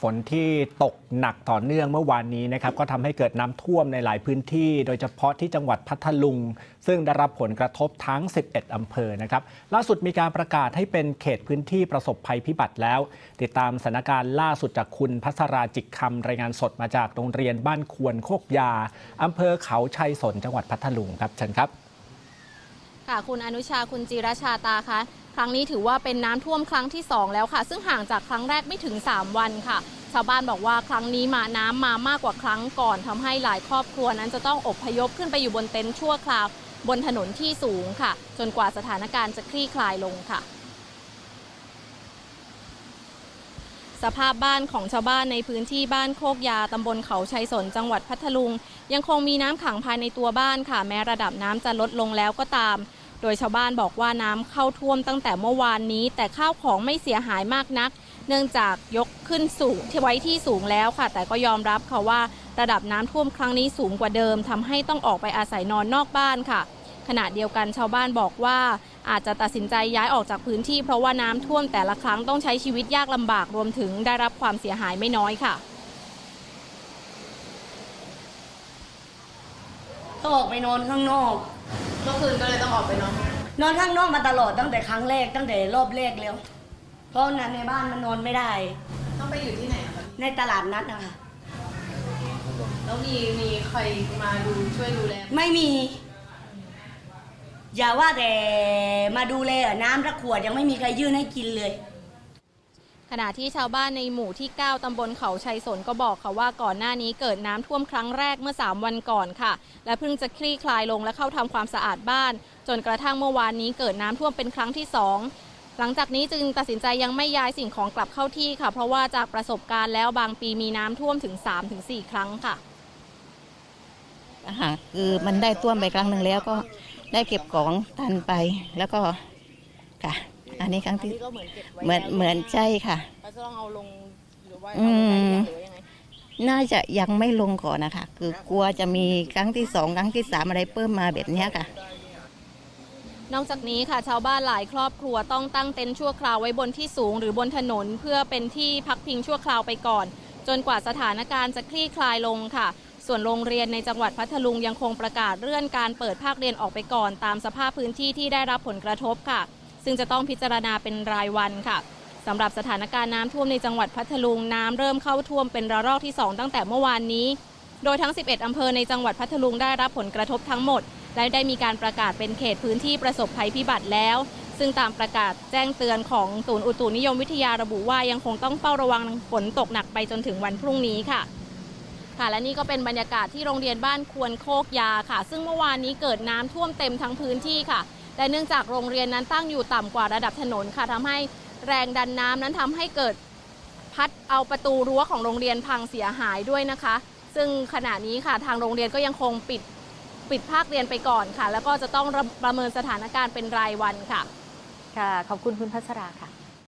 ฝนที่ตกหนักต่อเนื่องเมื่อวานนี้นะครับก็ทำให้เกิดน้ำท่วมในหลายพื้นที่ โดยเฉพาะที่จังหวัดพัทลุง ซึ่งได้รับผลกระทบทั้ง 11อำเภอนะครับล่าสุดมีการประกาศให้เป็นเขตพื้นที่ประสบภัยพิบัติแล้ว ติดตามสถานการณ์ล่าสุดจากคุณพัสราจิกคำรายงานสดมาจากโรงเรียนบ้านควรโคกยาอำเภอเขาชัยสนจังหวัดพัทลุงครับเชิญครับค่ะคุณอนุชาคุณจิรชาตาคะ ครั้งนี้ถือว่าเป็นน้ำท่วมครั้งที่ 2 แล้วค่ะ ซึ่งห่างจากครั้งแรกไม่ถึง 3 วันค่ะ ชาวบ้านบอกว่าครั้งนี้มาน้ำมามากกว่าครั้งก่อนทำให้หลายครอบครัวนั้นจะต้องอบพยพขึ้นไปอยู่บนเต็นท์ชั่วคราว บนถนนที่สูงค่ะ จนกว่าสถานการณ์จะคลี่คลายลงค่ะสภาพบ้านของชาวบ้านในพื้นที่บ้านโคกยาตำบลเขาชัยสนจังหวัดพัทลุง ยังคงมีน้ำขังภายในตัวบ้านค่ะ แม้ระดับน้ำจะลดลงแล้วก็ตาม โดยชาวบ้านบอกว่าน้ำเข้าท่วมตั้งแต่เมื่อวานนี้ แต่ข้าวของไม่เสียหายมากนัก เนื่องจากยกขึ้นสูงที่ไว้ที่สูงแล้วค่ะ แต่ก็ยอมรับค่ะว่าระดับน้ำท่วมครั้งนี้สูงกว่าเดิมทำให้ต้องออกไปอาศัยนอนนอกบ้านค่ะ ขณะเดียวกันชาวบ้านบอกว่า อาจจะตัดสินใจย้ายออกจากพื้นที่ เพราะว่าน้ำท่วมแต่ละครั้งต้องใช้ชีวิตยากลำบากรวมถึงได้รับความเสียหายไม่น้อยค่ะต้องออกไปนอนข้างนอก เมื่อคืนก็เลยต้องออกไปนอนนอนข้างนอกมาตลอดตั้งแต่ครั้งแรกตั้งแต่รอบแรกแล้ว เพราะนั้นในบ้านมันนอนไม่ได้ ต้องไปอยู่ที่ไหนคะในตลาดนัดนะคะแล้วมีมีใครมาดูช่วยดูแลไม่มี อย่าว่าแต่มาดูแลอะน้ำระขวดยังไม่มีใครยื่นให้กินเลย ขณะที่ชาวบ้านในหมู่ที่ 9ตำบลเขาชัยสนก็บอกค่ะว่าก่อนหน้านี้เกิดน้ำท่วมครั้งแรกเมื่อ 3 วันก่อนค่ะ และเพิ่งจะคลี่คลายลงและเข้าทำความสะอาดบ้าน จนกระทั่งเมื่อวานนี้เกิดน้ำท่วมเป็นครั้งที่ 2หลังจากนี้จึงตัดสินใจยังไม่ย้ายสิ่งของกลับเข้าที่ค่ะ เพราะว่าจากประสบการณ์แล้วบางปีมีน้ำท่วมถึง 3-4 ครั้งค่ะหารคือมันได้ท่วมไปครั้งหนึ่งแล้วก็ได้เก็บของทันไปแล้วก็ค่ะ อันนี้ครั้งที่เหมือนเหมือนใช่ค่ะก็จะต้องเอาลงหรือว่าอืมหรือว่ายังไงน่าจะยังไม่ลงก่อนนะคะ คือกลัวจะมีครั้งที่สองครั้งที่สามอะไรเพิ่มมาแบบเนี้ยค่ะ นอกจากนี้ค่ะ ชาวบ้านหลายครอบครัวต้องตั้งเต็นท์ชั่วคราวไว้บนที่สูงหรือบนถนน เพื่อเป็นที่พักพิงชั่วคราวไปก่อน จนกว่าสถานการณ์จะคลี่คลายลงค่ะ ส่วนโรงเรียนในจังหวัดพัทลุงยังคงประกาศเลื่อนการเปิดภาคเรียนออกไปก่อน ตามสภาพพื้นที่ที่ได้รับผลกระทบค่ะ ซึ่งจะต้องพิจารณาเป็นรายวันค่ะสำหรับสถานการณ์น้ำท่วมในจังหวัดพัทลุงน้ำเริ่มเข้าท่วมเป็นระลอกที่ 2 ตั้งแต่เมื่อวานนี้ โดยทั้ง 11 อำเภอในจังหวัดพัทลุงได้รับผลกระทบทั้งหมด และได้มีการประกาศเป็นเขตพื้นที่ประสบภัยพิบัติแล้ว ซึ่งตามประกาศแจ้งเตือนของศูนย์อุตุนิยมวิทยาระบุว่ายังคงต้องเฝ้าระวังฝนตกหนักไปจนถึงวันพรุ่งนี้ค่ะค่ะและนี่ก็เป็นบรรยากาศที่โรงเรียนบ้านควรโคกยาค่ะ ซึ่งเมื่อวานนี้เกิดน้ำท่วมเต็มทั้งพื้นที่ค่ะ และเนื่องจากโรงเรียนนั้นตั้งอยู่ต่ำกว่าระดับถนนค่ะทำให้แรงดันน้ำนั้นทำให้เกิดพัดเอาประตูรั้วของโรงเรียนพังเสียหายด้วยนะคะ ซึ่งขณะนี้ค่ะทางโรงเรียนก็ยังคงปิดปิดภาคเรียนไปก่อนค่ะ แล้วก็จะต้องประเมินสถานการณ์เป็นรายวันค่ะ ค่ะ ขอบคุณคุณพัชราค่ะ